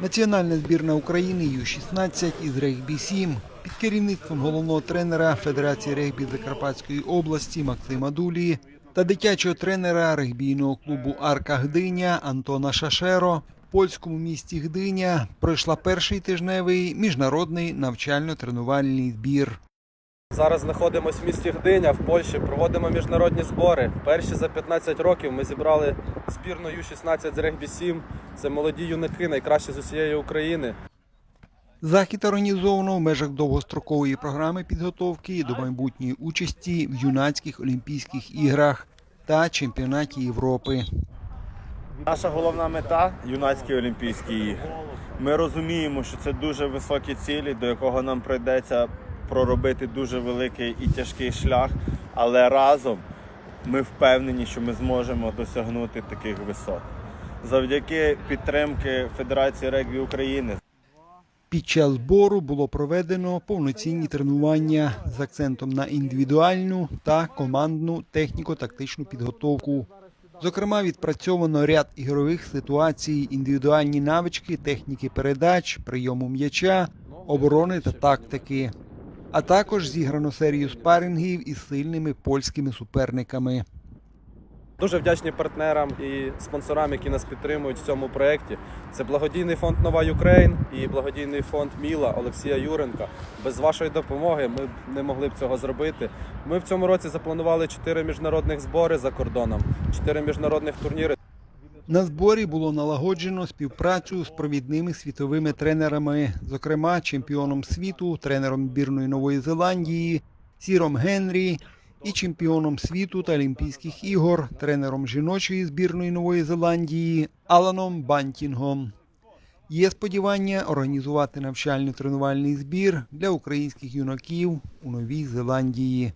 Національна збірна України Ю-16 із регбі-7 під керівництвом головного тренера Федерації регбі Закарпатської області Максима Дулі та дитячого тренера регбійного клубу Арка Гдиня Антона Шашеро в польському місті Гдиня пройшла перший тижневий міжнародний навчально-тренувальний збір. Зараз знаходимося в місті Гдиня в Польщі. Проводимо міжнародні збори. Перші за 15 років ми зібрали збірну Ю-16 з регбі 7 Це молоді юнаки, найкращі з усієї України. Захід організовано в межах довгострокової програми підготовки до майбутньої участі в юнацьких Олімпійських іграх та чемпіонаті Європи. Наша головна мета юнацькі олімпійські ігри. Ми розуміємо, що це дуже високі цілі, до якого нам прийдеться проробити дуже великий і тяжкий шлях, але разом ми впевнені, що ми зможемо досягнути таких висот. Завдяки підтримки Федерації регбі України, Під час збору було проведено повноцінні тренування з акцентом на індивідуальну та командну техніко-тактичну підготовку. Зокрема, відпрацьовано ряд ігрових ситуацій, індивідуальні навички, техніки передач, прийому м'яча, оборони та тактики. А також зіграно серію спарингів із сильними польськими суперниками. Дуже вдячні партнерам і спонсорам, які нас підтримують в цьому проєкті. Це благодійний фонд Нова Юкрейн і благодійний фонд Міла Олексія Юренка. Без вашої допомоги ми б не могли б цього зробити. Ми в цьому році запланували чотири міжнародних збори за кордоном, чотири міжнародних турніри. На зборі було налагоджено співпрацю з провідними світовими тренерами, зокрема чемпіоном світу, тренером збірної Нової Зеландії Сіром Генрі і чемпіоном світу та Олімпійських ігор, тренером жіночої збірної Нової Зеландії Аланом Бантінгом. Є сподівання організувати навчально-тренувальний збір для українських юнаків у Новій Зеландії.